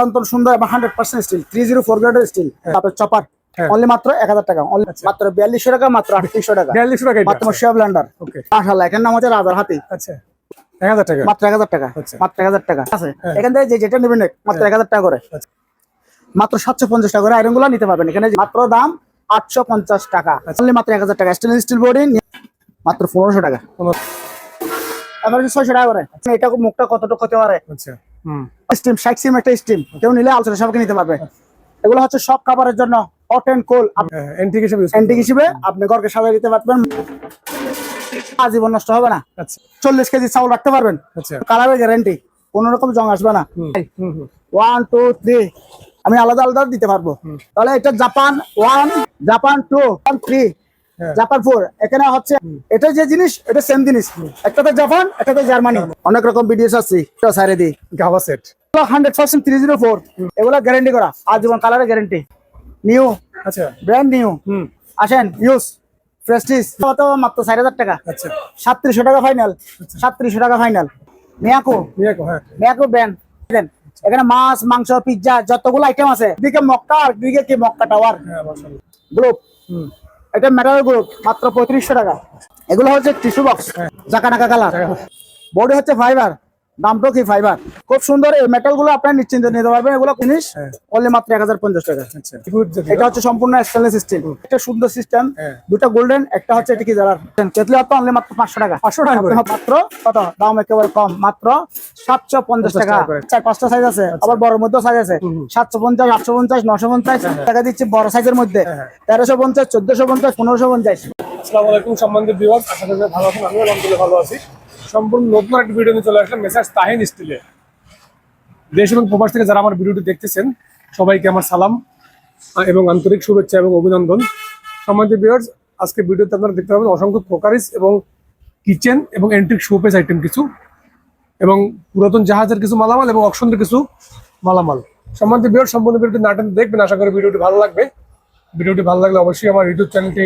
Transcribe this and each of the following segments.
অত্যন্ত সুন্দর এবং hundred percent steel three zero four গ্রেডের স্টিল তারপর চপার হ্যাঁ। অনলি মাত্র এক হাজার টাকা only মাত্র বিয়াল্লিশশো টাকা মাত্র আটত্রিশশো টাকা। বিয়াল্লিশশো টাকা মাত্র শিয়া ব্লেন্ডার ওকে এখানে নাম হচ্ছে রাজার হাতি। আচ্ছা। এক হাজার টাকা। মাত্র এক হাজার টাকা আচ্ছা। মাত্র এক হাজার টাকা। আছে হ্যাঁ। এখান থেকে যেটা নেবেন মাত্র এক হাজার টাকা করে। আচ্ছা। মাত্র সাতশো পঞ্চাশ টাকা করে আয়রনগুলো নিতে পারবেন। এখানে মাত্র দাম আটশো পঞ্চাশ টাকা। আচ্ছা। মাত্র এক হাজার টাকা। স্টেনলেস স্টিল বডি মাত্র পনেরোশো টাকা। ছয়শো টাকা করে। এটা মুখটা কতটুকু হতে পারে? আচ্ছা। স্টিম ষাট সিম একটা স্টিম। কেউ নিলে আলোচনা সবাইকে নিতে পারবে। এগুলো হচ্ছে সব জন্য হট এন্ড কোল হিসেবে অ্যান্টিক হিসেবে আপনি ঘরকে সাজিয়ে দিতে পারবেন। আজীবন নষ্ট হবে না। আচ্ছা। চল্লিশ কেজি চাউল রাখতে পারবেন। কালারের গ্যারান্টি কোন রকম জং আসবে না। ওয়ান টু থ্রি আমি আলাদা আলাদা দিতে পারব। তাহলে এটা Japan one Japan two three হ্যাঁ। ফোর এখানে হচ্ছে এটা যে জিনিস এটা সেম জিনিস। একটাতে জাপান একটাতে জার্মানি। অনেক রকম ভিডিওস আছে সাইরে দিই। গাভা set hundred percent three zero four এগুলো গ্যারান্টি করা। আজীবন কালারের গ্যারান্টি নিউ আচ্ছা। ব্র্যান্ড নিউ আসেন ইউজ প্রেস্টিজ কত? মাত্র চার হাজার টাকা। আচ্ছা। সাতত্রিশশো টাকা ফাইনাল সাতত্রিশশো টাকা ফাইনাল মিয়াকো নিয়ে কো, হ্যাঁ মিয়াকো ব্র্যান্ড এখানে মাছ মাংস পিৎজা যতগুলো আইটেম আছে দিকে মক্কা আর দিকে কি মক্কা টাওয়ার হ্যাঁ গ্রুপ হুম। এটা মেটাল গ্রুপ মাত্র পঁয়ত্রিশশো টাকা। এগুলো হচ্ছে টিস্যু বক্স জাকা নাকা কালার বডি হচ্ছে ফাইবার দামটাও কি ফাইবার খুব সুন্দর এই মেটালগুলো আপনার নিশ্চিন্ত নিতে পারবেন। এগুলো জিনিস হ্যাঁ। অনলি মাত্র এক হাজার পঞ্চাশ টাকা। আচ্ছা। এটা হচ্ছে সম্পূর্ণ স্টেনলেস স্টিল এটা সুন্দর সিস্টেম হ্যাঁ। দুটা গোল্ডেন একটা হচ্ছে এটা কি জানার কেতলি হতো অনলি মাত্র পাঁচশো টাকা। পাঁচশো টাকা মাত্র কত? দাম একেবারে কম। মাত্র সাতশো পঞ্চাশ টাকা। চার পাঁচটা সাইজ আছে। আবার বড় মধ্যে সাইজ আছে। সাতশো পঞ্চাশ আটশো পঞ্চাশ নশো পঞ্চাশ টাকা দিচ্ছি বড় সাইজের মধ্যে। হ্যাঁ। তেরোশো পঞ্চাশ চোদ্দশো পঞ্চাশ পনেরোশো পঞ্চাশ। আসসালামু আলাইকুম সম্বন্ধে বিভাগ আশা করি ভালো আছেন। আমিও আলহামদুলিল্লাহ ভালো আছি। সম্পূর্ণ নতুন একটা ভিডিও নিয়ে চলে আসলাম মেসাজ তাহিন স্টিলে দেশ এবং প্রবাস থেকে যারা আমার ভিডিওটি দেখতেছেন, সবাইকে আমার সালাম এবং আন্তরিক শুভেচ্ছা এবং অভিনন্দন। সম্বন্ধে বিভাগ আজকে ভিডিওতে আপনারা দেখতে পাবেন অসংখ্য প্রকারিস এবং কিচেন এবং এন্ট্রিক শোপেস আইটেম কিছু এবং পুরাতন জাহাজের কিছু মালামাল এবং অকশনের কিছু মালামাল। সম্বন্ধে বিভাগ সম্পূর্ণ ভিডিওটি নাটেন দেখবেন। আশা করি ভিডিওটি ভালো লাগবে। ভিডিওটি ভালো লাগলে অবশ্যই আমার ইউটিউব চ্যানেলটি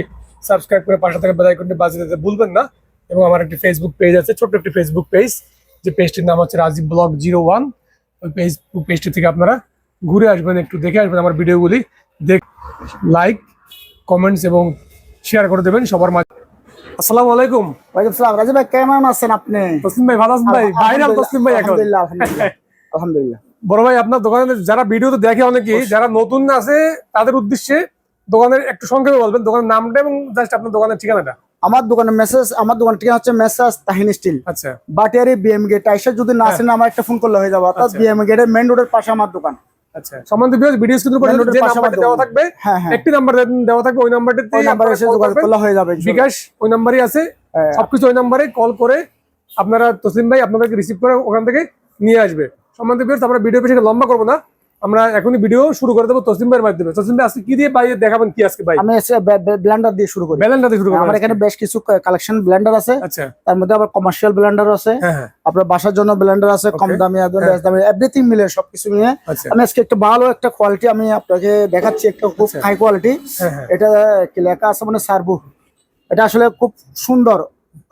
সাবস্ক্রাইব করে পাশে থেকে বেল আইকনটি বাজিয়ে দিতে ভুলবেন না। এবং আমার একটি ফেসবুক পেজ আছে ছোট্ট একটি ফেসবুক পেজ যে পেজটির নাম হচ্ছে রাজীব ব্লগ জিরো ওয়ান। ওই ফেসবুক পেজটি থেকে আপনারা ঘুরে আসবেন একটু দেখে আসবেন আমার ভিডিওগুলি। দেখ লাইক কমেন্টস এবং শেয়ার করে দেবেন সবার মাঝে। আসসালামু আলাইকুম। ওয়ালাইকুম ভাই কেমন আছেন আপনি? তসলিম ভাই ভালো আছেন ভাই? ভাইরাল তসলিম ভাই এখন। আলহামদুলিল্লাহ আলহামদুলিল্লাহ। আলহামদুলিল্লাহ। বড় ভাই আপনার দোকানে যারা ভিডিও তো দেখে অনেকেই যারা নতুন আছে তাদের উদ্দেশ্যে দোকানের একটু সংক্ষেপে বলবেন দোকানের নামটা এবং জাস্ট আপনার দোকানের ঠিকানাটা। আমার দোকানের মেসেজ আমার দোকান ঠিকানা হচ্ছে মেসেজ তাহিন স্টিল। আচ্ছা। বাটিয়ারি বিএম গেট আইসা যদি না আসেন আমার একটা ফোন করলে হয়ে যাবে। অর্থাৎ আচ্ছা। বিএম গেটের মেইন রোডের পাশে আমার দোকান। আচ্ছা। সম্বন্ধে যে নাম্বারটা দেওয়া থাকবে হ্যাঁ হ্যাঁ। একটি নাম্বার দেওয়া থাকবে ওই নাম্বারটিতে ওই নাম্বারে এসে যোগাযোগ করলে হয়ে যাবে ইনশাআল্লাহ। বিকাশ ওই নাম্বারই আছে। হ্যাঁ। সবকিছু ওই নাম্বারে কল করে আপনারা তসলিম ভাই আপনাদেরকে রিসিভ করে ওখান থেকে নিয়ে আসবে। সম্বন্ধে আমরা ভিডিও বেশি লম্বা করব না। আমরা এখনই ভিডিও শুরু করে দেবো তসলিম ভাইয়ের মাধ্যমে। তসলিম ভাই আজকে কি দিয়ে ভাই দেখাবেন? কি আজকে ভাই? আমি এসে ব্লেন্ডার দিয়ে শুরু করি। ব্যালেন্ডা দিয়ে শুরু করব আমার এখানে বেশ কিছু কালেকশন ব্লেন্ডার আছে। আচ্ছা। তার মধ্যে আবার কমার্শিয়াল ব্লেন্ডার আছে। হ্যাঁ হ্যাঁ। আপনার বাসার জন্য ব্লেন্ডার আছে কম. দামি একদম বেশ দামি এভরিথিং মিলে সবকিছু নিয়ে আচ্ছা। আমি আজকে একটা ভালো একটা কোয়ালিটি আমি আপনাকে দেখাচ্ছি একটা খুব আচ্ছা। হাই কোয়ালিটি হ্যাঁ হ্যাঁ। এটা কি লেখা আছে মানে সার্বু। এটা আসলে খুব সুন্দর।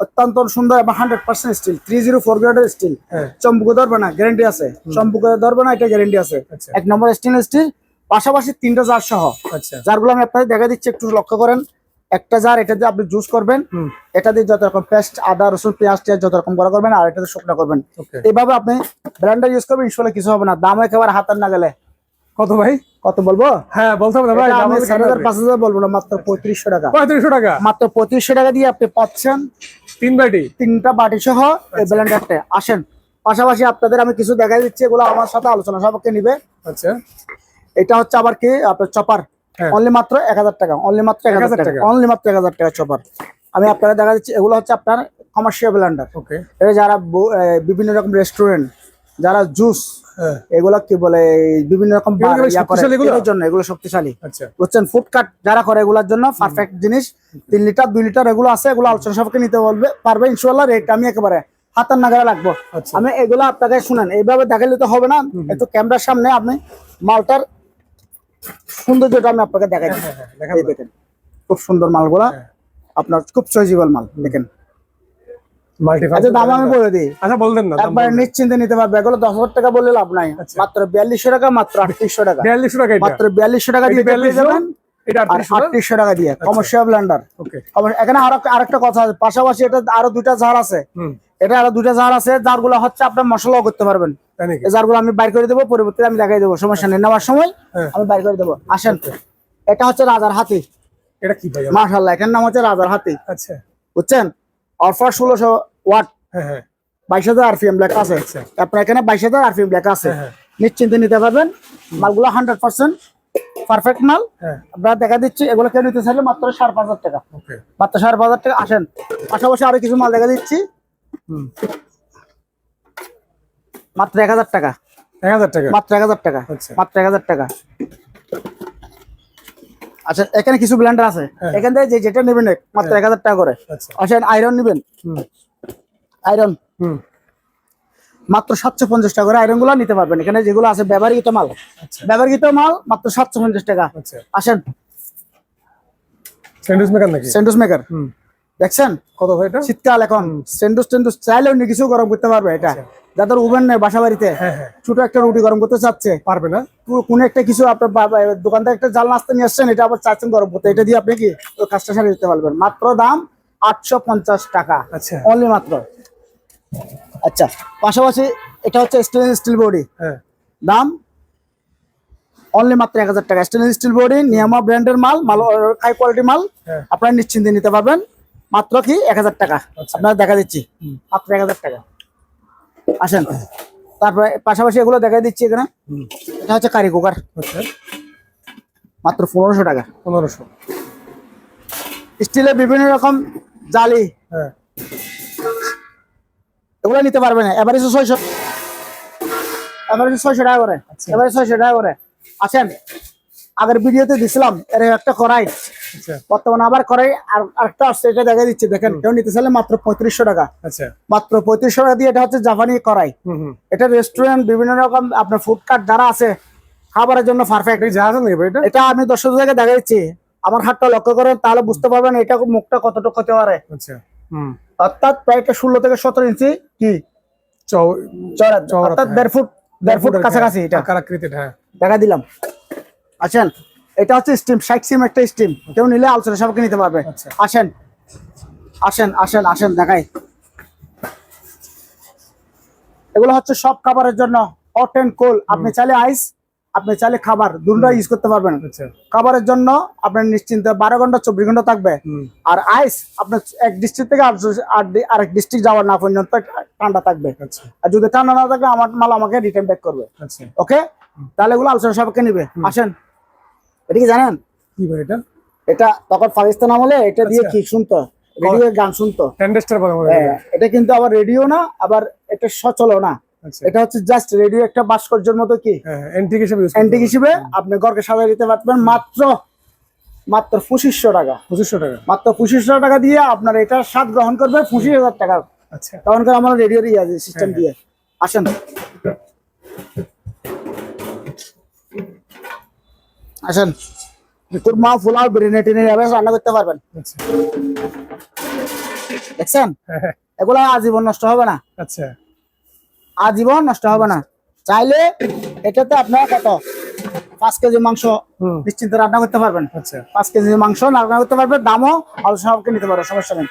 অত্যন্ত সুন্দর এবং hundred percent steel three zero four গ্রেডের স্টিল চম্পুকে ধরবে না গ্যারেন্টি আছে। চম্পুকে ধরবে না এটা গ্যারেন্টি আছে। আচ্ছা। এক নম্বর স্টেনলেস স্টিল পাশাপাশি তিনটা জার সহ। আচ্ছা। জারগুলো আমি আপনাদের দেখা দিচ্ছি একটু লক্ষ্য করেন। একটা জার এটা দিয়ে আপনি জুস করবেন। এটা দিয়ে যত রকম পেস্ট আদা রসুন পেঁয়াজ টিয়াজ যত রকম করা করবেন আর এটাতে শুকনো করবেন। ওকে এইভাবে আপনি ব্র্যান্ডার ইউজ করবেন ইনশাল্লাহ কিছু হবে না। দাম একেবারে হাতের না গেলে কত ভাই? কত বলব? হ্যাঁ বলতে হবে ভাই আমি চার হাজার। পাঁচ হাজার বলব না মাত্র পঁয়ত্রিশশো টাকা। পঁয়ত্রিশশো টাকা? মাত্র পঁয়ত্রিশশো টাকা দিয়ে আপনি পাচ্ছেন। তিন বাটি? তিনটা বাটি সহ এই ব্লেন্ডারটা আসেন। পাশাপাশি আপনাদের আমি কিছু দেখাই দিচ্ছি এগুলো আমার সাথে আলোচনা সবকে নিবে। আচ্ছা। এটা হচ্ছে আবার কি? আপনার চপার হ্যাঁ। অনলি মাত্র এক হাজার টাকা অনলি মাত্র এক হাজার 1000 টাকা। অনলি মাত্র এক হাজার টাকা চপার আমি আপনারা দেখা দিচ্ছি এগুলো হচ্ছে আপনার কমার্শিয়াল ব্লেন্ডার ওকে এটা যারা বিভিন্ন রকম রেস্টুরেন্ট যারা জুস এগুলো কি বলে বিভিন্ন রকম? জন্য এগুলো শক্তিশালী। আচ্ছা। বুঝছেন? ফুড কাট যারা করে এগুলোর জন্য পারফেক্ট জিনিস। তিন লিটার দুই লিটার এগুলো আছে এগুলো আলোচনা সবকে নিতে বলবে পারবে ইনশাল্লাহ রেট আমি একেবারে হাতের নাগারে রাখব। আচ্ছা। আমি এগুলো আপনাকে শুনেন এইভাবে দেখালে তো হবে না। একটু ক্যামেরার সামনে আপনি মালটার সৌন্দর্যটা আমি আপনাকে দেখাই। হ্যাঁ, হ্যাঁ, দেখান। খুব সুন্দর মালগুলা। হ্যাঁ। আপনার খুব চয়েজেবল মাল দেখেন। আচ্ছা দাম আমি বলে দিই। আচ্ছা বলতেন না একবার নিশ্চিন্তে নিতে পারবে। এগুলো দশ হাজার টাকা বললে লাভ নাই। আচ্ছা। মাত্র বিয়াল্লিশশো টাকা মাত্র আটত্রিশশো টাকা। বিয়াল্লিশশো টাকা এটা। মাত্র বিয়াল্লিশশো টাকা দিয়ে এটা পেয়ে যাবেন। আর আটত্রিশশো আটত্রিশশো টাকা দিয়ে। কমার্শিয়াল ব্লেন্ডার এখানে আরও আরেকটা কথা আছে। পাশাপাশি এটা আরও ঝাড় আছে। এটা আরও দুইটা ঝাড় আছে। যারগুলো হচ্ছে আপনার মশলাও করতে পারবেন। জারগুলো আমি বাইর করে দেবো পরবর্তীতে আমি দেখাই দেবো। সমস্যা নেই। নেওয়ার সময় হ্যাঁ। আমি বাইর করে দেবো। আসেন। এটা হচ্ছে রাজার হাতি। এটা কি ভাই? মার্শাল্লাহ এখানে নাম হচ্ছে রাজার হাতি। আচ্ছা। বুঝছেন? অফার ষোলোশো ওয়াট হ্যাঁ হ্যাঁ। বাইশ হাজার আরপিএম লেখা আছে। আচ্ছা। আপনার এখানে বাইশ হাজার আরপিএম লেখা আছে। হ্যাঁ, হ্যাঁ। নিশ্চিন্তে নিতে পারবেন। মালগুলো হান্ড্রেড পার্সেন্ট পারফেক্ট মাল। আপনারা দেখা দিচ্ছি এগুলো কেউ নিতে চাইলে মাত্র সাড়ে পাঁচ হাজার টাকা। মাত্র সাড়ে পাঁচ হাজার টাকা। আসেন। পাশাপাশি আরও কিছু মাল দেখা দিচ্ছি। হুম। মাত্র এক হাজার টাকা। এক হাজার টাকা? মাত্র এক হাজার টাকা। আচ্ছা। মাত্র এক হাজার টাকা। আচ্ছা এখানে কিছু ব্লেন্ডার আছে। এখান থেকে যে যেটা নেবেন মাত্র এক হাজার টাকা করে। আচ্ছা। আসেন আয়রন নেবেন। হুম। আয়রন হুম। মাত্র সাতশো পঞ্চাশ টাকা করে আয়রনগুলো নিতে পারবেন। এখানে যেগুলো আছে ব্যবহৃত মাল। আচ্ছা। ব্যবহৃত মাল মাত্র সাতশো পঞ্চাশ টাকা। আচ্ছা। আসেন। স্যান্ডউইচ মেকার নাকি? সেন্ডুস মেকার দেখছেন? কত ভাই এটা? শীতকাল এখন। সেন্ডুস টেন্ডুস চাইলে অন্য কিছু গরম করতে পারবে এটা। যাদের ওভেন নেই বাসা বাড়িতে হ্যাঁ হ্যাঁ। ছোট একটা রুটি গরম করতে চাচ্ছে পারবে না? কোনো একটা কিছু আপনার দোকান থেকে একটা জাল নাস্তা নিয়ে আসছেন এটা আবার চাচ্ছেন গরম করতে। এটা দিয়ে আপনি কি? কাজটা সারিয়ে দিতে পারবেন। মাত্র দাম আটশো পঞ্চাশ টাকা। আচ্ছা। অনলি মাত্র। আচ্ছা পাশাপাশি এটা হচ্ছে স্টেনলেস স্টিল বডি হ্যাঁ। দাম অনলি মাত্র এক হাজার টাকা। স্টেনলেস স্টিল বডি নিয়ামা ব্র্যান্ডের মাল মাল হাই কোয়ালিটি মাল। হ্যাঁ। আপনারা নিশ্চিন্তে নিতে পারবেন। মাত্র কি এক হাজার টাকা? আচ্ছা। আপনারা দেখা দিচ্ছি। মাত্র এক হাজার টাকা। আসেন। তারপরে পাশাপাশি এগুলো দেখা দিচ্ছি এখানে। এটা হচ্ছে কারি কুকার আচ্ছা। মাত্র পনেরোশো টাকা। পনেরোশো। স্টিলের বিভিন্ন রকম জালি। হ্যাঁ। এগুলো নিতে পারবে না। এভারেজ ছয়শো এভারেজ ছয়শো টাকা করে। আচ্ছা। এভারেজ ছয়শো টাকা করে। আছেন আগের ভিডিওতে দিছিলাম এর একটা করাই আচ্ছা। বর্তমানে আবার করাই আর আরেকটা আসছে এটা দেখা দিচ্ছে। দেখেন কেউ নিতে চাইলে মাত্র পঁয়ত্রিশশো টাকা। আচ্ছা। মাত্র পঁয়ত্রিশশো টাকা দিয়ে এটা হচ্ছে জাপানি করাই এটা রেস্টুরেন্ট বিভিন্ন রকম আপনার ফুড কার্ট যারা আছে খাবারের জন্য পারফেক্ট এটা? আমি দর্শক থেকে দেখা দিচ্ছি। আমার হাতটা লক্ষ্য করেন তাহলে বুঝতে পারবেন এটা মুখটা কতটুকু হতে পারে। আচ্ছা। অর্থাৎ প্রায় ষোলো থেকে সতেরো ইঞ্চি কি? চড়া অর্থাৎ। দেড় ফুট দেড় ফুট কাছাকাছি এটা। হ্যাঁ। দেখা দিলাম। আসেন এটা হচ্ছে স্টিম ষাট সিম একটা স্টিম কেউ নিলে আলোচনা সবাইকে নিতে পারবে। আচ্ছা। আসেন। আসেন আসেন আসেন দেখাই। এগুলো হচ্ছে সব খাবারের জন্য হট এন্ড কোল আপনি চাইলে আইস আপনি চাইলে খাবার দুটো ইউজ করতে পারবেন। আচ্ছা। খাবারের জন্য আপনার নিশ্চিন্ত বারো ঘণ্টা চব্বিশ ঘণ্টা থাকবে। আর আইস আপনার এক ডিস্ট্রিক্ট থেকে আরেক ডিস্ট্রিক্ট যাওয়ার না পর্যন্ত ঠান্ডা থাকবে। আচ্ছা। আর যদি ঠান্ডা না থাকলে আমার মাল আমাকে রিটার্ন ব্যাক করবে। আচ্ছা। ওকে? তাহলে এগুলো আলোচনা সবাইকে নিবে। আসেন। এটা কি জানেন? কি ভাই এটা? এটা তখন পাকিস্তান আমলে এটা দিয়ে। কি শুনতো। রেডিও গান শুনতো। হয় এটা কিন্তু আবার রেডিও না আবার এটা সচল না। এটা হচ্ছে জাস্ট রেডিও একটা ভাস্কর্যের মতো কি? হ্যাঁ এন্টিক হিসেবে অ্যান্টিক হিসেবে আপনি ঘরকে সাজাই দিতে পারবেন মাত্র মাত্র পঁচিশশো টাকা। পঁচিশশো টাকা। মাত্র পঁচিশশো টাকা দিয়ে আপনার এটা স্বাদ গ্রহণ করবে পঁচিশ হাজার টাকা। আচ্ছা। তখন করে আমার রেডিও ইয়ে সিস্টেম হ্যাঁ। দিয়ে। আসেন। আসেন। কুরমা ফুলাও বিরিয়ানি টিনি রান্না করতে পারবেন। আচ্ছা। দেখছেন? হ্যাঁ, হ্যাঁ, এগুলা আজীবন নষ্ট হবে না। আচ্ছা। আজীবন নষ্ট হবে না। চাইলে এটাতে আপনার কত? পাঁচ কেজি মাংস নিশ্চিন্তে রান্না করতে পারবেন। আচ্ছা। পাঁচ কেজি মাংস রান্না করতে পারবেন দামও আলোচনা সবকে নিতে পারবে সমস্যা নেই।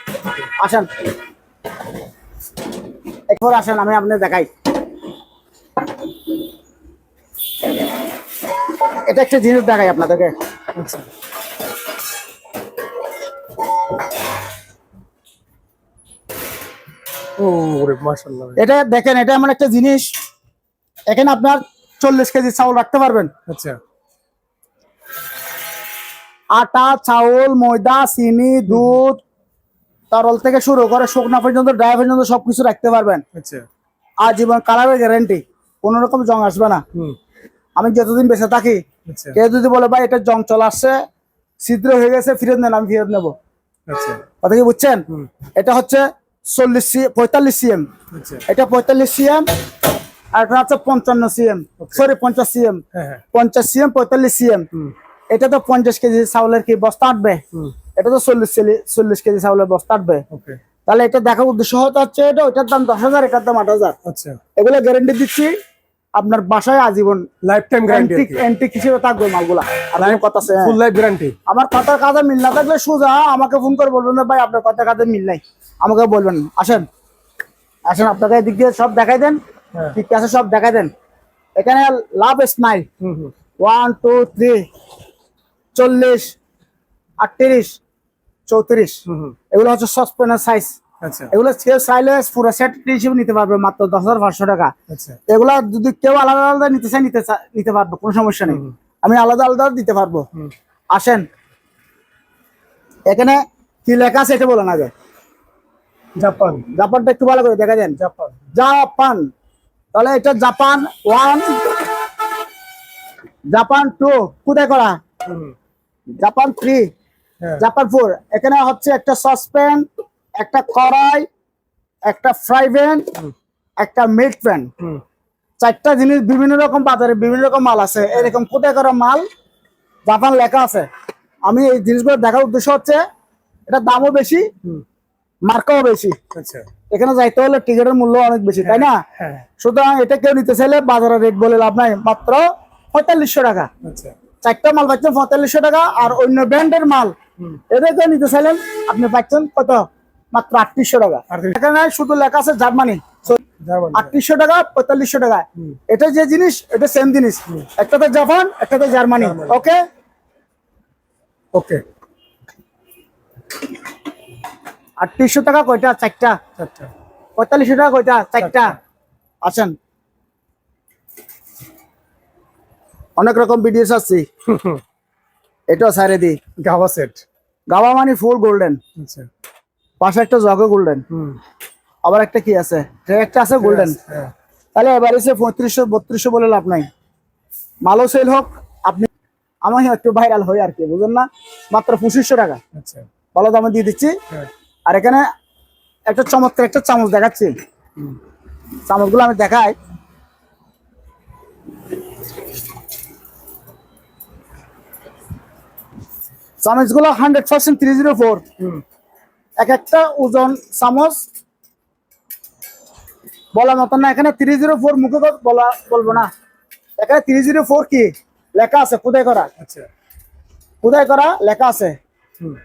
আসেন। একবার আসেন আমি আপনি দেখাই। এটা একটা জিনিস দেখাই আপনাদেরকে। আচ্ছা। এটা দেখেন এটা এমন একটা জিনিস। এখানে আপনার চল্লিশ কেজি চাউল রাখতে পারবেন। আচ্ছা। আটা চাউল ময়দা চিনি দুধ তরল থেকে শুরু করে শুকনা পর্যন্ত ড্রাই পর্যন্ত সবকিছু রাখতে পারবেন। আচ্ছা। আজীবন কালারের গ্যারান্টি কোনো রকম জং আসবে না। আমি যতদিন বেঁচে থাকি আচ্ছা। কেউ যদি বলে ভাই এটা জং চলে আসছে ছিদ্র হয়ে গেছে ফিরত নেন আমি ফিরত নেব। আচ্ছা। কথা কি বুঝছেন? এটা হচ্ছে চল্লিশ পঁয়তাল্লিশ সিএম। আচ্ছা। এটা পঁয়তাল্লিশ সিএম আর এটা হচ্ছে পঞ্চান্ন সিএম। সরি পঞ্চাশ সিএম। হ্যাঁ হ্যাঁ। পঞ্চাশ সিএম পঁয়তাল্লিশ সিএম। এটা তো পঞ্চাশ কেজি চাউলের কি বস্তা আটবে? এটা তো চল্লিশ চল্লিশ কেজি চাউলের বস্তা আটবে। তাহলে এটা দেখার উদ্দেশ্য হচ্ছে এটা ওইটার দাম দশ হাজার এটার দাম আট হাজার। আচ্ছা। এগুলো গ্যারেন্টি দিচ্ছি আপনার বাসায় আজীবন লাইফ টাইম গ্যারান্টি অ্যান্টিক হিসেবে থাকবে মালগুলা। কথা। ফুল লাইফ গ্যারান্টি আমার কথার কাজে মিল না থাকলে সোজা আমাকে ফোন করে বলবেন ভাই আপনার কথার কাজে মিল নাই। আমাকে বলবেন। আসেন। আসেন আপনাকে এদিক দিয়ে সব দেখাই দেন। হ্যাঁ। ঠিক আছে সব দেখাই দেন। এখানে love smile one two three চল্লিশ আটত্রিশ চৌত্রিশ। এগুলো হচ্ছে সসপেনের সাইজ আচ্ছা। এগুলো পুরো সেট হিসেবে নিতে পারবে মাত্র দশ হাজার পাঁচশো টাকা। আচ্ছা। এগুলা যদি কেউ আলাদা আলাদা নিতে চায় নিতে নিতে পারব কোনো সমস্যা নেই। আমি আলাদা আলাদা দিতে পারব। আসেন। এখানে কি লেখা আছে এটা বলেন আগে। জাপান। জাপানটা একটু ভালো করে দেখা দেন জাপান। জাপান। তাহলে এটা জাপান ওয়ান জাপান টু কোথায় করা? জাপান থ্রি হ্যাঁ। Japan four. এখানে হচ্ছে একটা সসপ্যান একটা কড়াই একটা ফ্রাই প্যান একটা মিল্ক প্যান। চারটা জিনিস বিভিন্ন রকম বাজারে বিভিন্ন রকম মাল আছে। এরকম কোথায় করা মাল? জাপান লেখা আছে। আমি এই জিনিসগুলো দেখার উদ্দেশ্য হচ্ছে এটা দামও বেশি। মার্কাও বেশি। আচ্ছা। এখানে যাইতে হলে টিকিটের মূল্য অনেক বেশি তাই না? হ্যাঁ সুতরাং এটা কেউ নিতে চাইলে বাজারে রেট বলে লাভ নাই মাত্র পঁয়তাল্লিশশো টাকা। আচ্ছা। চারটা মাল পাচ্ছেন পঁয়তাল্লিশশো টাকা আর অন্য ব্র্যান্ডের মাল এটা কেউ নিতে চাইলেন আপনি পাচ্ছেন কত? মাত্র আটত্রিশশো টাকা। এখানে শুধু লেখা আছে জার্মানি। আটত্রিশশো টাকা পঁয়তাল্লিশশো টাকা। এটা যে জিনিস এটা সেম জিনিস। একটাতে জাপান একটাতে জার্মানি। ওকে ওকে আটত্রিশশো টাকা কয়টা? চারটা। পঁয়তাল্লিশশো টাকা কয়টা? চারটা। আছেন অনেক রকম ভিডিওস আছে এটাও সাইরে দি গাওয়া সেট গাওয়া মানে ফুল গোল্ডেন আচ্ছা। পাশে একটা জগে গোল্ডেন হুম। আবার একটা কি আছে? একটা আছে গোল্ডেন হ্যাঁ। তাহলে এবার এসে পঁয়ত্রিশশো বত্রিশশো বলে লাভ নাই। মালও সেল হোক আপনি আমি একটু ভাইরাল হই আর কি বুঝলেন না? মাত্র পঁচিশশো টাকা। আচ্ছা। ভালো দামে দিয়ে দিচ্ছি। হ্যাঁ। আর এখানে একটা চমৎকার একটা চামচ দেখাচ্ছি। চামচগুলো আমি দেখাই। চামচগুলো hundred percent three zero four এক একটা ওজন চামচ। বলার মতন না এখানে থ্রি জিরো ফোর মুখে বলা বলব না। এখানে থ্রি জিরো ফোর কি? লেখা আছে খুদাই করা। আচ্ছা। খুদাই করা লেখা আছে। হুম।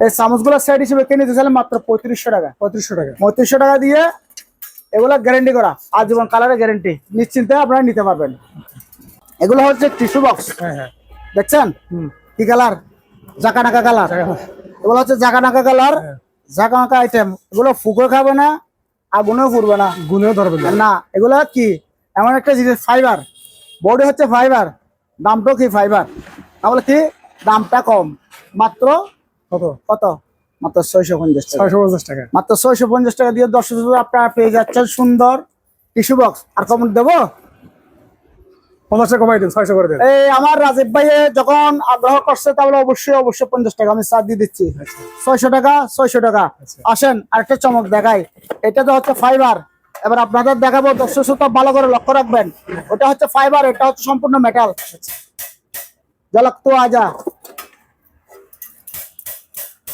এই চামচগুলো সেট হিসেবে কিনে চাইলে মাত্র পঁয়ত্রিশশো টাকা। পঁয়ত্রিশশো টাকা। পঁয়ত্রিশশো টাকা দিয়ে এগুলো গ্যারেন্টি করা। আজীবন কালারের গ্যারেন্টি নিশ্চিন্তে আপনারা নিতে পারবেন। এগুলো হচ্ছে টিস্যু বক্স হ্যাঁ হ্যাঁ। দেখছেন? কি কালার জাকা নাকা কালার এগুলো হচ্ছে জাকা নাকা কালার হ্যাঁ। জাকা নাকা আইটেম এগুলো ফুকো খাবে না আগুনেও পুড়বে না। গুনেও ধরবে না। না এগুলো কি? এমন একটা জিনিস ফাইবার বডি হচ্ছে ফাইবার দামটাও কি ফাইবার তাহলে কি? দামটা কম। মাত্র কত? কত? মাত্র ছয়শো পঞ্চাশ ছয়শো পঞ্চাশ টাকা। মাত্র ছয়শো পঞ্চাশ টাকা দিয়ে দশ হাজার আপনারা পেয়ে যাচ্ছেন সুন্দর টিস্যু বক্স। আর কমন দেবো? পঞ্চাশ কমাই দিন ছয়শো করে দেন। এই আমার রাজীব ভাই যখন আগ্রহ করছে তাহলে অবশ্যই অবশ্যই পঞ্চাশ টাকা আমি চার দিয়ে দিচ্ছি। আচ্ছা। ছয়শো টাকা ছয়শো টাকা। আচ্ছা। আসেন আরেকটা চমক দেখাই। এটা তো হচ্ছে ফাইবার এবার আপনাদের দেখাবো দর্শক শ্রোতা ভালো করে লক্ষ্য রাখবেন। ওটা হচ্ছে ফাইবার এটা হচ্ছে সম্পূর্ণ মেটাল ঝলক তো আজা।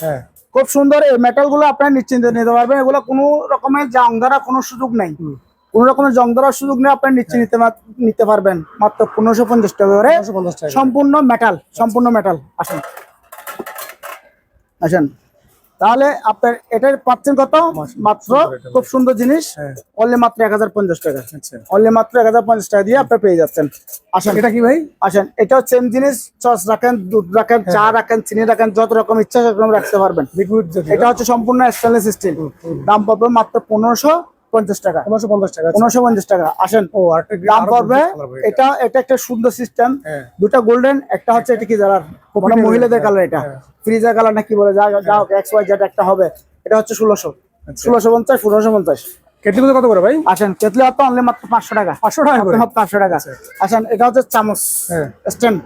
হ্যাঁ খুব সুন্দর এই মেটালগুলো আপনারা নিশ্চিন্তে নিতে পারবেন। এগুলো কোনো রকমের জং ধরা কোনো সুযোগ নেই। কোন রকমের জং ধরার সুযোগ নেই আপনারা নিশ্চিন্তে নিতে নিতে পারবেন। মাত্র পনেরোশো পঞ্চাশ টাকা করে সম্পূর্ণ মেটাল সম্পূর্ণ মেটাল আসেন আসেন। তাহলে আপনার এটার পাচ্ছেন কত? মাত্র খুব সুন্দর জিনিস। হ্যাঁ। অনলি মাত্র এক হাজার পঞ্চাশ টাকা। আচ্ছা। অনলি মাত্র এক হাজার পঞ্চাশ টাকা দিয়ে আপনি পেয়ে যাচ্ছেন। আসেন। এটা কি ভাই? আসেন। এটাও সেম জিনিস সস রাখেন দুধ রাখেন চা রাখেন চিনি রাখেন যত রকম ইচ্ছা সেরকম রাখতে পারবেন। এটা হচ্ছে সম্পূর্ণ স্টেনলেস স্টিল দাম পাবে মাত্র পনেরোশো। পঞ্চাশ টাকা। পনেরোশো পঞ্চাশ টাকা আচ্ছা। পনেরোশো পঞ্চাশ টাকা আসেন। ও দাম পড়বে এটা এটা একটা সুন্দর সিস্টেম হ্যাঁ। দুটা গোল্ডেন একটা হচ্ছে এটা কি মানে মহিলাদের কালার এটা। হ্যাঁ। কালার না কি বলে যা যা হোক এক্স ওয়াই যেটা একটা হবে। এটা হচ্ছে ষোলোশো। আচ্ছা। ষোলোশো পঞ্চাশ পনেরোশো পঞ্চাশ। কত করে ভাই? আসেন কেতলি হতো অনলি মাত্র পাঁচশো টাকা। পাঁচশো টাকা করে? পাঁচশো টাকা। আসেন এটা হচ্ছে চামচ। হ্যাঁ। স্ট্যান্ড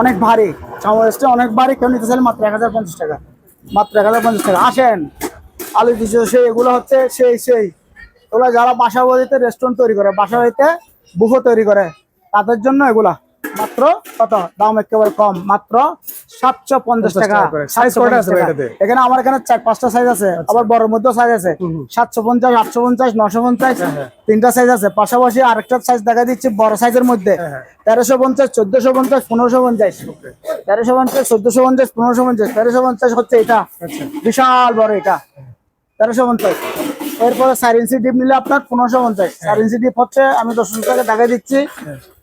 অনেক ভারী। চামচ অনেক ভারী কেউ নিতে চাইলে মাত্র এক হাজার পঞ্চাশ টাকা। মাত্র এক হাজার পঞ্চাশ টাকা। আসেন। আলু দিচ্ছে সেই এগুলো হচ্ছে সেই সেই। এগুলো যারা বাসা বাড়িতে রেস্টুরেন্ট তৈরি করে বাসা বাড়িতে বুফো তৈরি করে তাদের জন্য এগুলা মাত্র কত? দাম একেবারে কম মাত্র সাতশো পঞ্চাশ টাকা। এখানে আমার এখানে চার পাঁচটা সাইজ আছে আবার বড় মধ্যে সাইজ আছে। সাতশো পঞ্চাশ আটশো পঞ্চাশ নশো পঞ্চাশ হ্যাঁ, হ্যাঁ। তিনটা সাইজ আছে। পাশাপাশি আরেকটা সাইজ দেখা দিচ্ছি বড় সাইজের মধ্যে। হ্যাঁ। তেরোশো পঞ্চাশ চোদ্দশো পঞ্চাশ পনেরোশো পঞ্চাশ। তেরোশো পঞ্চাশ চোদ্দশো পঞ্চাশ পনেরোশো পঞ্চাশ। তেরোশো পঞ্চাশ হচ্ছে এটা। আচ্ছা। বিশাল বড় এটা। তেরোশো পঞ্চাশ। এরপরে চার ইঞ্চি ডিপ নিলে আপনার পনেরোশো পঞ্চাশ। চার ইঞ্চি ডিপ হচ্ছে আমি দশ টাকা দেখা দিচ্ছি।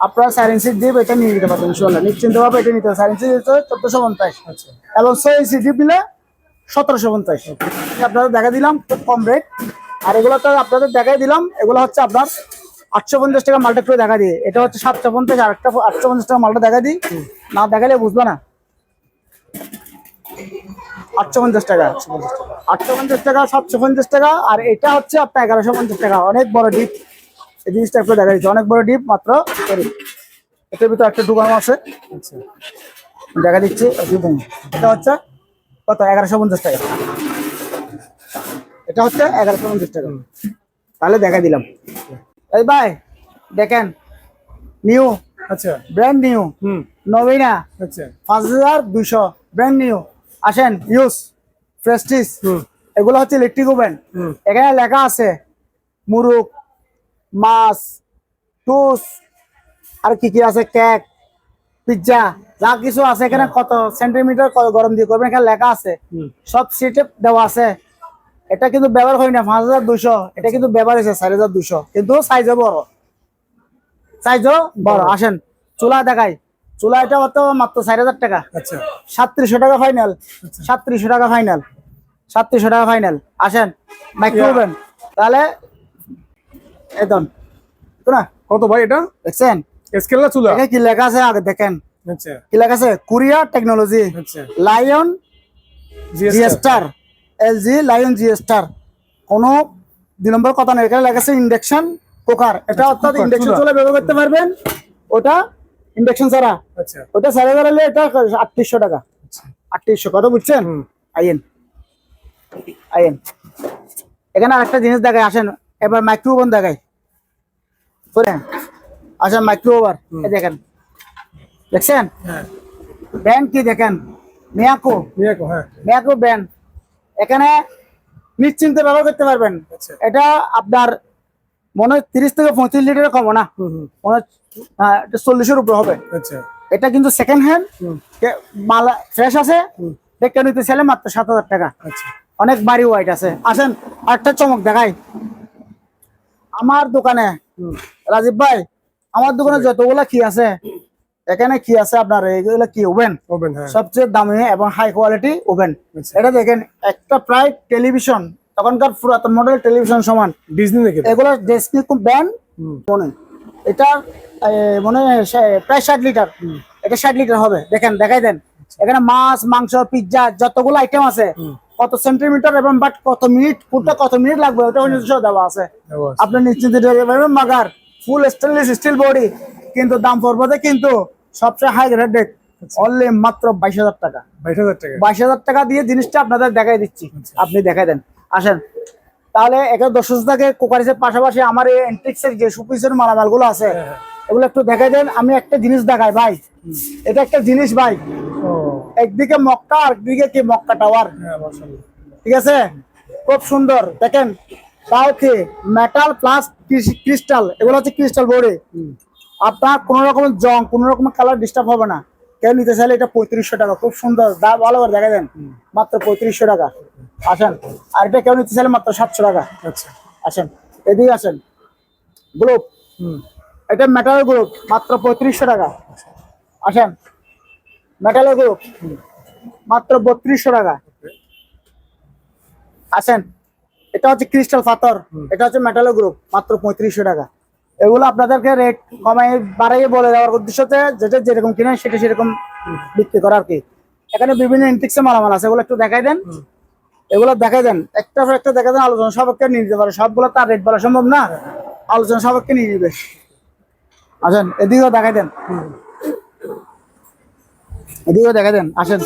আপনার চার ইঞ্চি ডিপ এটা নিয়ে নিতে পারবেন ইনশাল্লাহ নিশ্চিন্ত ভাবে এটা নিতে চার ইঞ্চি হচ্ছে চোদ্দশো পঞ্চাশ। আচ্ছা। এবং ছয় ইঞ্চি ডিপ নিলে সতেরোশো পঞ্চাশ। আপনাদের দেখা দিলাম খুব কম রেট আর এগুলো তো আপনাদের দেখাই দিলাম এগুলো হচ্ছে আপনার আটশো পঞ্চাশ টাকা মালটা একটু দেখা দিই। এটা হচ্ছে সাতশো পঞ্চাশ আর একটা আটশো পঞ্চাশ টাকা মালটা দেখা দিই। না দেখালে বুঝবে না। আটশো পঞ্চাশ টাকা আটশো পঞ্চাশ টাকা সাতশো পঞ্চাশ টাকা আর এটা হচ্ছে আপনার এগারোশো পঞ্চাশ টাকা। অনেক বড় ডিপ। এই জিনিসটা একটু দেখা দিচ্ছে। অনেক বড় ডিপ মাত্র এটার ভিতরে একটা ঢুকানো আছে। দেখা দিচ্ছি এটা হচ্ছে কত? এগারোশো পঞ্চাশ টাকা। এটা হচ্ছে এগারোশো পঞ্চাশ টাকা। তাহলে দেখা দিলাম। এই ভাই দেখেন নিউ আচ্ছা। ব্র্যান্ড নিউ হুম। নবীনা আচ্ছা। পাঁচ হাজার দুইশো ব্র্যান্ড নিউ। আসেন ইউজ হুম। এগুলো হচ্ছে ইলেকট্রিক ওভেন এখানে লেখা আছে মুরুক মাছ টুস আর কি কি আছে কেক পিৎজা যা কিছু আছে এখানে কত সেন্টিমিটার কত গরম দিয়ে করবেন এখানে লেখা আছে। সব সিটে দেওয়া আছে। এটা কিন্তু ব্যবহার হয় না পাঁচ হাজার দুশো এটা কিন্তু ব্যবহার হয়েছে চার হাজার দুশো কিন্তু সাইজও বড়। সাইজও বড়। আসেন চুলা দেখাই। চুলা এটা হতো মাত্র চার হাজার টাকা। আচ্ছা। সাতত্রিশশো টাকা ফাইনাল সাতত্রিশশো টাকা ফাইনাল সাতত্রিশশো টাকা ফাইনাল আসেন তাহলে একদম না? কত ভাই এটা? দেখছেন? স্কেল না চুলা? কি লেখা আছে? আগে দেখেন। আচ্ছা। কি লেখা আছে? Courier technology. আচ্ছা। লায়ন এলজি কোনো দুই নম্বর কথা নেই এখানে লেখা আছে ইন্ডাকশন কুকার। এটা অর্থাৎ ইন্ডাকশন চুলা। ব্যবহার করতে পারবেন। ওটা ইন্ডাকশন ছাড়া? আচ্ছা। ওটা সাড়ে এগারো এটা আটত্রিশশো টাকা। আটত্রিশশো কত বুঝছেন? আইন আইয়েন এখানে আরেকটা জিনিস দেখায় আসেন। এবার মাইক্রো ওভেন দেখায় বুঝলেন আসেন মাইক্রো ওভার দেখেন। দেখছেন? ব্যান্ড কি দেখেন? মিয়াকো নিয়ে কো হ্যাঁ। মিয়াকো ব্যান্ড এখানে নিশ্চিন্তে ব্যবহার করতে পারবেন। আচ্ছা। এটা আপনার মনে হয় তিরিশ থেকে পঁয়ত্রিশ লিটারের কম না? মনে হয় চল্লিশের উপরে হবে। আচ্ছা। এটা কিন্তু সেকেন্ড হ্যান্ড মাল ফ্রেশ আছে। দেখে নিতে চাইলে মাত্র সাত হাজার টাকা। আচ্ছা। অনেক বাড়ি হোয়াইট আছে। আসেন আরেকটা চমক দেখাই। আমার দোকানে রাজীব ভাই আমার দোকানে যতগুলা কি আছে এখানে কি আছে আপনার এগুলো কি ওভেন ওভেন হ্যাঁ। সবচেয়ে দামি এবং হাই কোয়ালিটি ওভেন। এটা দেখেন একটা প্রায় টেলিভিশন তখনকার পুরাতন মডেল টেলিভিশন সমান। ডিজনি এটা? এগুলো ডেস্কি ব্যান্ড মনে। এটা মনে প্রায় ষাট লিটার এটা ষাট লিটার হবে। দেখেন দেখাই দেন। এখানে মাছ মাংস পিৎজা যতগুলো আইটেম আছে কত সেন্টিমিটার এবং বাট কত মিনিট ফুটটা কত মিনিট লাগবে ওটা নিজস্ব দেওয়া আছে। আপনি পারবেন মাগার। ফুল স্টেনলেস স্টিল বডি কিন্তু দাম পড়বে কিন্তু সবচেয়ে হাই গ্রেডেড অনলি মাত্র বাইশ হাজার টাকা। বাইশ হাজার টাকা। বাইশ হাজার টাকা দিয়ে জিনিসটা আপনাদের দেখাই দিচ্ছি। আপনি দেখাই দেন। আসেন। তাহলে এখানে দর্শক থাকে কোকারিসের পাশাপাশি আমার এই এন্ট্রিক্সের যে সুপিসের মালামালগুলো আছে হ্যাঁ, এগুলো একটু দেখাই দেন আমি একটা জিনিস দেখাই ভাই। এটা একটা জিনিস ভাই। একদিকে মক্কা আর একদিকে কি মক্কা টাওয়ার? হ্যাঁ ঠিক আছে? খুব সুন্দর। দেখেন তাও কি মেটাল প্লাস ক্রিস্টাল এগুলো হচ্ছে ক্রিস্টাল বোর্ডে আপনার কোনো রকমের জং কোনো রকমের কালার ডিস্টার্ব হবে না। কেউ নিতে চাইলে এটা পঁয়ত্রিশশো টাকা। খুব সুন্দর। দা ভালো করে দেখা দেন। মাত্র পঁয়ত্রিশশো টাকা। আসেন। আর এটা কেউ নিতে চাইলে মাত্র সাতশো টাকা। আচ্ছা। আসেন। এদিকে আসেন। গ্রুপ হুম। এটা মেটালের গ্রুপ মাত্র পঁয়ত্রিশশো টাকা। আসেন। মেটালের গ্রুপ মাত্র বত্রিশশো টাকা। আসেন। এটা হচ্ছে ক্রিস্টাল পাথর। এটা হচ্ছে মেটালের গ্রুপ মাত্র পঁয়ত্রিশশো টাকা। এগুলো আপনাদেরকে রেট কমাই বাড়াইয়ে বলে দেওয়ার উদ্দেশ্যতে যেটা যেরকম কিনেন সেটা সেরকম বিক্রি করা আর কি। এখানে বিভিন্ন ইন্টিক্সে মালামাল আছে এগুলো একটু দেখাই দেন। এগুলো দেখাই দেন। একটা একটা দেখা দেন আলোচনা সাপেক্ষে নিয়ে নিতে পারে। সবগুলো তার রেট বলা সম্ভব না। আলোচনা সাপেক্ষে নিয়ে নিবে। আসেন এদিকেও দেখাই দেন। এদিকেও দেখাই দেন। আসেন।